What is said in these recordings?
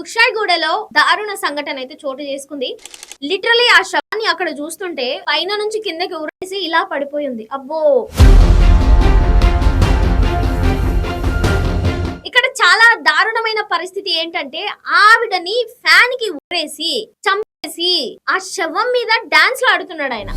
కుషాయిగూడలో దారుణ సంఘటన అయితే చోటు చేసుకుంది. లిటరలీ ఆ శవాన్ని అక్కడ చూస్తుంటే పైన నుంచి కిందకి ఉరేసి ఇలా పడిపోయింది. అబ్బో! ఇక్కడ చాలా దారుణమైన పరిస్థితి ఏంటంటే ఆవిడని ఫ్యాన్కి ఉరేసి చంపేసి ఆ శవం మీద డాన్స్ ఆడుతున్నాడు ఆయన.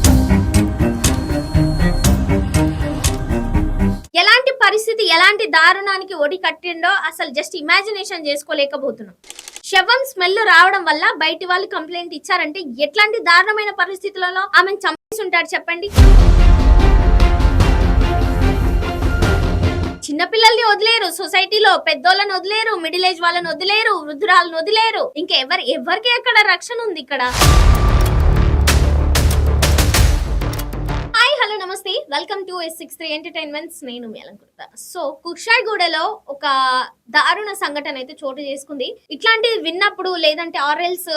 ఎలాంటి పరిస్థితి ఎలాంటి దారుణానికి ఒడి కట్టిండో అసలు జస్ట్ ఇమాజినేషన్ చేసుకోలేకపోతున్నాం. శవం స్మెల్ రావడం వల్ల బయటి వాళ్ళు కంప్లైంట్ ఇచ్చారంటే ఎట్లాంటి దారుణమైన పరిస్థితులలో ఆమెను చంపేసి ఉంటాడు చెప్పండి చిన్నపిల్లల్ని వదిలేరు సొసైటీలో పెద్దోళ్ళని వదిలేరు మిడిల్ ఏజ్ వాళ్ళని వదిలేరు వృద్ధురాలను వదిలేరు. ఇంకా ఎవరు ఎవరికి ఎక్కడ రక్షణ ఉంది ఇక్కడ? నమస్తే. Welcome to S six three entertainments నేను మేలంకుర్త సో కుక్షాయిగూడలో ఒక దారుణ సంఘటన అయితే చోటు చేసుకుంది. ఇట్లాంటివి విన్నప్పుడు లేదంటే ఆర్ఎల్స్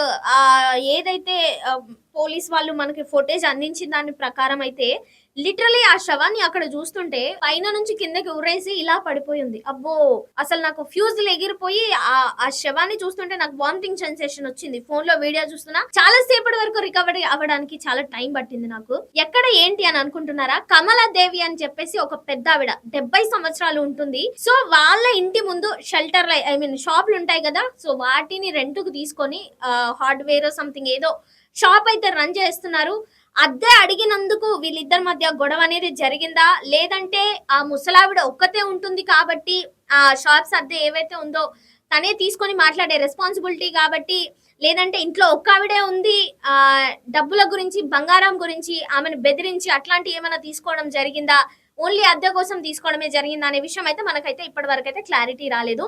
ఏదైతే ఆ, పోలీస్ వాళ్ళు మనకి ఫుటేజ్ అందించిన దాని ప్రకారం అయితే లిటరలీ ఆ శవాన్ని అక్కడ చూస్తుంటే పైన నుంచి కిందకి ఉరేసి ఇలా పడిపోయింది అబ్బో! అసలు నాకు ఫ్యూజ్ ఎగిరిపోయి ఆ ఆ శవాన్ని చూస్తుంటే నాకు వామిటింగ్ సెన్సేషన్ వచ్చింది. ఫోన్లో వీడియో చూస్తున్నా. చాలా సేపటి వరకు రికవరీ అవ్వడానికి చాలా టైం పట్టింది నాకు. ఎక్కడ ఏంటి అని అనుకుంటున్నారా? కమలాదేవి అని చెప్పేసి ఒక పెద్ద ఆవిడ డెబ్బై సంవత్సరాలు ఉంటుంది. సో వాళ్ళ ఇంటి ముందు షెల్టర్ ఐ మీన్ షాపులు ఉంటాయి కదా. సో వాటిని రెంట్కు తీసుకొని హార్డ్వేర్ సంథింగ్ ఏదో షాప్ అయితే రన్ చేస్తున్నారు. అద్దె అడిగినందుకు వీళ్ళిద్దరి మధ్య గొడవ అనేది జరిగిందా? లేదంటే ఆ ముసలావిడ ఒక్కతే ఉంటుంది కాబట్టి ఆ షాప్స్ అద్దె ఏవైతే ఉందో తనే తీసుకొని మాట్లాడే రెస్పాన్సిబిలిటీ కాబట్టి లేదంటే ఇంట్లో ఒక్క ఆవిడే ఉంది. ఆ డబ్బుల గురించి బంగారం గురించి ఆమెను బెదిరించి అట్లాంటి ఏమైనా తీసుకోవడం జరిగిందా? ఓన్లీ అద్దె కోసం తీసుకోవడమే జరిగింది అనే విషయం అయితే మనకైతే ఇప్పటి వరకు అయితే క్లారిటీ రాలేదు.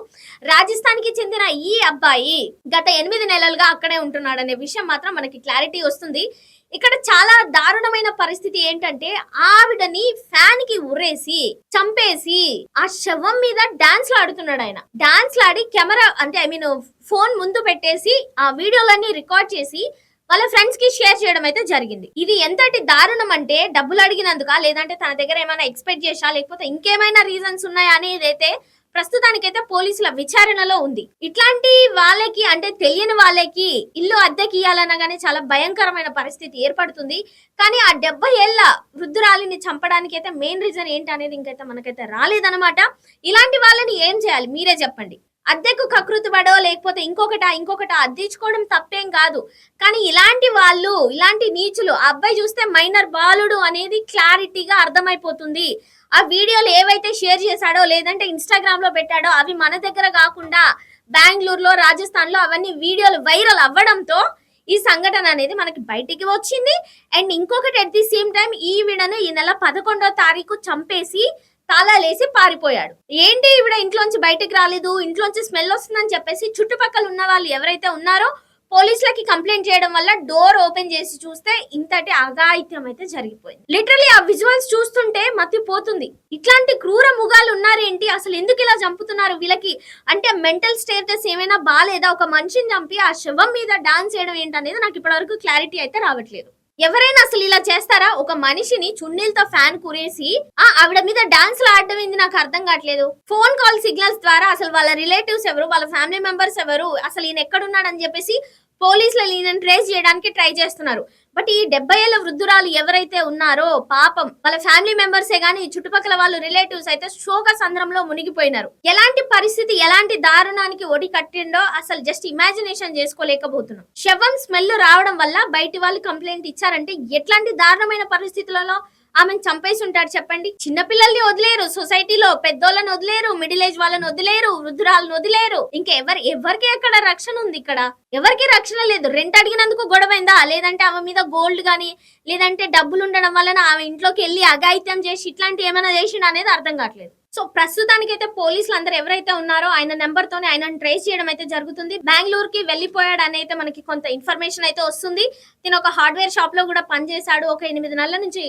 రాజస్థాన్కి చెందిన ఈ అబ్బాయి గత ఎనిమిది నెలలుగా అక్కడే ఉంటున్నాడు అనే విషయం మాత్రం మనకి క్లారిటీ వస్తుంది. ఇక్కడ చాలా దారుణమైన పరిస్థితి ఏంటంటే ఆవిడని ఫ్యాన్కి ఉరేసి చంపేసి ఆ శవం మీద డాన్స్ ఆడుతున్నాడు ఆయన. డాన్స్ ఆడి కెమెరా అంటే ఐ మీన్ ఫోన్ ముందు పెట్టేసి ఆ వీడియోలన్నీ రికార్డ్ చేసి వాళ్ళ ఫ్రెండ్స్కి షేర్ చేయడం అయితే జరిగింది. ఇది ఎంతటి దారుణం అంటే డబ్బులు అడిగినందుక? లేదంటే తన దగ్గర ఏమైనా ఎక్స్పెక్ట్ చేసా? లేకపోతే ఇంకేమైనా రీజన్స్ ఉన్నాయా? అనేది అయితే ప్రస్తుతానికైతే పోలీసుల విచారణలో ఉంది. ఇట్లాంటి వాళ్ళకి అంటే తెలియని వాళ్ళకి ఇల్లు అద్దెకి ఇయ్యాలనగానే చాలా భయంకరమైన పరిస్థితి ఏర్పడుతుంది. కానీ ఆ డెబ్బై ఏళ్ళ వృద్ధురాలిని చంపడానికి అయితే మెయిన్ రీజన్ ఏంటి అనేది ఇంకైతే మనకైతే రాలేదనమాట ఇలాంటి వాళ్ళని ఏం చేయాలి? మీరే చెప్పండి. అద్దెకు కకృతి పడో లేకపోతే ఇంకొకట ఇంకొకట అద్దెచ్చుకోవడం తప్పేం కాదు. కానీ ఇలాంటి వాళ్ళు ఇలాంటి నీచులు ఆ అబ్బాయి చూస్తే మైనర్ బాలుడు అనేది క్లారిటీగా అర్థమైపోతుంది. ఆ వీడియోలు ఏవైతే షేర్ చేశాడో లేదంటే ఇన్స్టాగ్రామ్లో పెట్టాడో అవి మన దగ్గర కాకుండా బెంగళూరులో రాజస్థాన్లో అవన్నీ వీడియోలు వైరల్ అవ్వడంతో ఈ సంఘటన అనేది మనకి బయటికి వచ్చింది. అండ్ ఇంకొకటి అట్ ది సేమ్ టైం ఈ వీడను ఈ నెల పదకొండో తారీఖు చంపేసి తాళాలేసి పారిపోయాడు. ఏంటి ఈవిడ ఇంట్లోంచి బయటికి రాలేదు? ఇంట్లోంచి స్మెల్ వస్తుందని చెప్పేసి చుట్టుపక్కల ఉన్న వాళ్ళు ఎవరైతే ఉన్నారో పోలీసులకి కంప్లైంట్ చేయడం వల్ల డోర్ ఓపెన్ చేసి చూస్తే ఇంతటి అఘాయిత్యం అయితే జరిగిపోయింది. లిటరలీ ఆ విజువల్స్ చూస్తుంటే మతిపోతుంది ఇట్లాంటి క్రూర ముగాలు ఉన్నారేంటి? అసలు ఎందుకు ఇలా చంపుతున్నారు వీళ్ళకి? అంటే మెంటల్ స్టేటస్ ఏమైనా బాగాలేదా ఒక మనిషిని చంపి ఆ శవం మీద డాన్స్ చేయడం ఏంటనేది నాకు ఇప్పటివరకు క్లారిటీ అయితే రావట్లేదు. ఎవరైనా అసలు ఇలా చేస్తారా? ఒక మనిషిని చున్నీలతో ఫ్యాన్ కురేసి ఆ ఆవిడ మీద డాన్స్ ఆడడం ఏంది నాకు అర్థం కావట్లేదు. ఫోన్ కాల్ సిగ్నల్స్ ద్వారా అసలు వాళ్ళ రిలేటివ్స్ ఎవరు వాళ్ళ ఫ్యామిలీ మెంబర్స్ ఎవరు అసలు ఈయన ఎక్కడున్నాడని చెప్పేసి పోలీసుల లీనని ట్రేస్ చేయడానికి ట్రై చేస్తున్నారు. బట్ ఈ డెబ్బై ఏళ్ళ వృద్ధురాలు ఎవరైతే ఉన్నారో పాపం వాళ్ళ ఫ్యామిలీ మెంబర్సే గానీ చుట్టుపక్కల వాళ్ళు రిలేటివ్స్ అయితే శోక సంద్రంలో మునిగిపోయినారు. ఎలాంటి పరిస్థితి ఎలాంటి దారుణానికి ఒడి కట్టిండో అసలు జస్ట్ ఇమాజినేషన్ చేసుకోలేకపోతున్నాం. శవం స్మెల్ రావడం వల్ల బయటి వాళ్ళు కంప్లైంట్ ఇచ్చారంటే ఎట్లాంటి దారుణమైన పరిస్థితులలో ఆమెను చంపేసి ఉంటాడు చెప్పండి చిన్నపిల్లల్ని వదిలేరు సొసైటీలో పెద్దోళ్ళని వదిలేరు మిడిల్ ఏజ్ వాళ్ళని వదిలేరు వృద్ధురాలను వదిలేరు. ఇంకా ఎవరు ఎవరికి ఎక్కడ రక్షణ ఉంది ఇక్కడ? ఎవరికి రక్షణ లేదు? రెంట్ అడిగినందుకు గొడవైందా? లేదంటే ఆమె మీద గోల్డ్ కానీ లేదంటే డబ్బులు ఉండడం వలన ఆమె ఇంట్లోకి వెళ్ళి అఘాయిత్యం చేసి ఇట్లాంటి ఏమైనా చేసిండు అనేది అర్థం కావట్లేదు. సో ప్రస్తుతానికైతే పోలీసులు అందరు ఎవరైతే ఉన్నారో ఆయన నెంబర్ తోనే ఆయన ట్రేస్ చేయడం అయితే జరుగుతుంది. బెంగళూరు కి వెళ్ళిపోయాడు అని అయితే మనకి కొంత ఇన్ఫర్మేషన్ అయితే వస్తుంది. తిన ఒక హార్డ్వేర్ షాప్లో కూడా పనిచేశాడు. ఒక ఎనిమిది నెలల నుంచి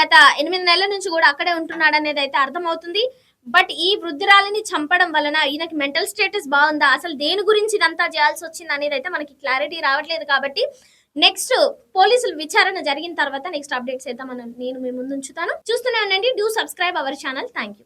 గత ఎనిమిది నెలల నుంచి కూడా అక్కడే ఉంటున్నాడు అనేది అయితే అర్థమవుతుంది. బట్ ఈ వృద్ధురాలిని చంపడం వలన ఈయనకి మెంటల్ స్టేటస్ బాగుందా? అసలు దేని గురించి ఇదంతా చేయాల్సి వచ్చింది అనేది అయితే మనకి క్లారిటీ రావట్లేదు కాబట్టి నెక్స్ట్ పోలీసులు విచారణ జరిగిన తర్వాత నెక్స్ట్ అప్డేట్స్ అయితే మనం నేను మీ ముందు ఉంచుతాను. చూస్తూనే ఉండండి. Do subscribe our channel. Thank you